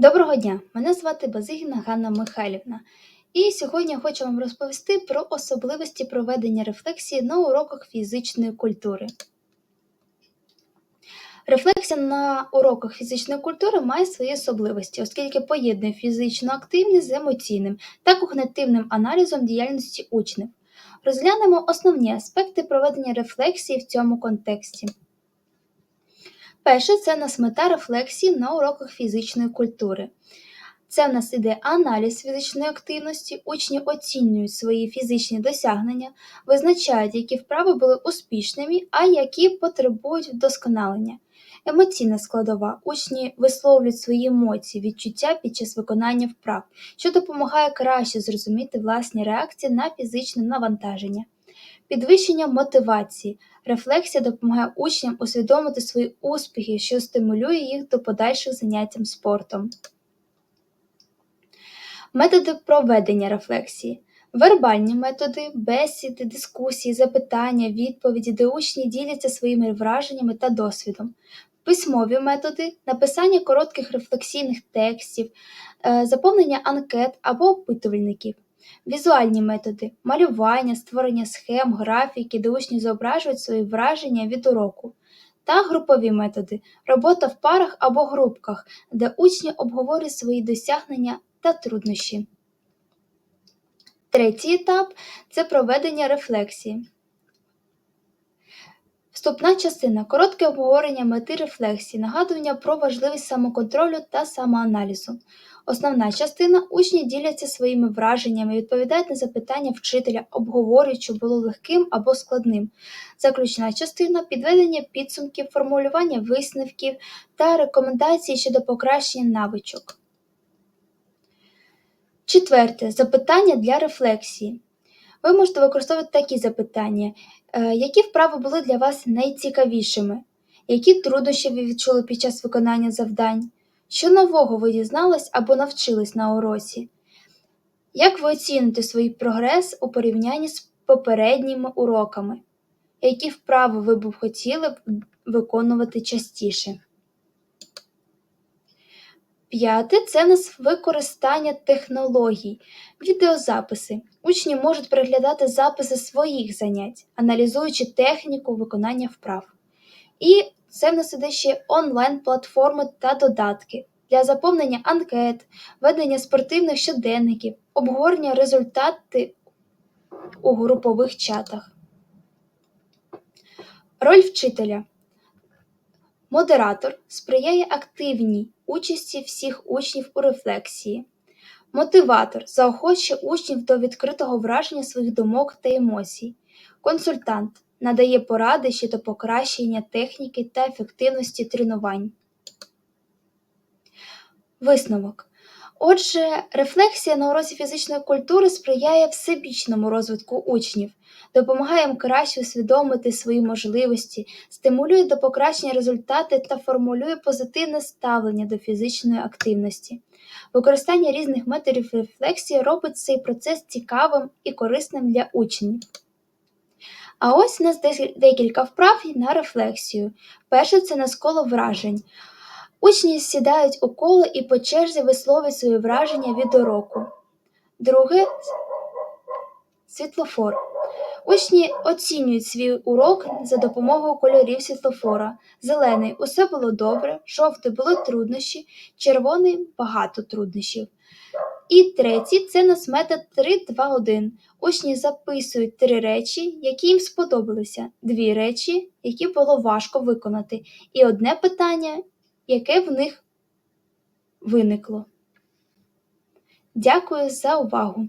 Доброго дня! Мене звати Базигіна Ганна Михайлівна. І сьогодні я хочу вам розповісти про особливості проведення рефлексії на уроках фізичної культури. Рефлексія на уроках фізичної культури має свої особливості, оскільки поєднує фізичну активність з емоційним та когнитивним аналізом діяльності учнів. Розглянемо основні аспекти проведення рефлексії в цьому контексті. Перше це в нас мета рефлексії на уроках фізичної культури. Це в нас іде аналіз фізичної активності, учні оцінюють свої фізичні досягнення, визначають, які вправи були успішними, а які потребують вдосконалення. Емоційна складова. Учні висловлюють свої емоції, відчуття під час виконання вправ, що допомагає краще зрозуміти власні реакції на фізичне навантаження. Підвищення мотивації. Рефлексія допомагає учням усвідомити свої успіхи, що стимулює їх до подальших заняттям спортом. Методи проведення рефлексії. Вербальні методи, бесіди, дискусії, запитання, відповіді, де учні діляться своїми враженнями та досвідом. Письмові методи, написання коротких рефлексійних текстів, е, заповнення анкет або опитувальників. Візуальні методи малювання, створення схем, графіки, де учні зображують свої враження від уроку. Та групові методи робота в парах або групках, де учні обговорюють свої досягнення та труднощі. Третій етап це проведення рефлексії. Вступна частина коротке обговорення мети рефлексії, нагадування про важливість самоконтролю та самоаналізу. Основна частина учні діляться своїми враженнями, відповідають на запитання вчителя, обговорюють, що було легким або складним. Заключна частина підведення підсумків, формулювання висновків та рекомендацій щодо покращення навичок. Четверте запитання для рефлексії. Ви можете використовувати такі запитання: Е, які вправи були для вас найцікавішими? Які труднощі ви відчули під час виконання завдань? Що нового ви дізнались або навчились на уроці? Як ви оціните свій прогрес у порівнянні з попередніми уроками? Які вправи ви б хотіли виконувати частіше? П'яте це в нас використання технологій, відеозаписи. Учні можуть переглядати записи своїх занять, аналізуючи техніку виконання вправ. І це в нас іде ще онлайн-платформи та додатки для заповнення анкет, ведення спортивних щоденників, обговорення результатів у групових чатах. Роль вчителя. Модератор сприяє активній участі всіх учнів у рефлексії. Мотиватор заохочує учнів до відкритого враження своїх думок та емоцій. Консультант надає поради щодо покращення техніки та ефективності тренувань. Висновок. Отже, рефлексія на уроці фізичної культури сприяє всебічному розвитку учнів, допомагає їм краще усвідомити свої можливості, стимулює до покращення результатів та формулює позитивне ставлення до фізичної активності. Використання різних методів рефлексії робить цей процес цікавим і корисним для учнів. А ось у нас декілька вправ на рефлексію. Перше це навколо вражень. Учні сідають у коло і по черзі висловлюють свої враження від уроку. Друге світлофор. Учні оцінюють свій урок за допомогою кольорів світлофора. Зелений усе було добре, жовтий були труднощі, червоний багато труднощів. І третій це нас метод 3-2-1. Учні записують три речі, які їм сподобалися, дві речі, які було важко виконати, і одне питання, яке в них виникло. Дякую за увагу!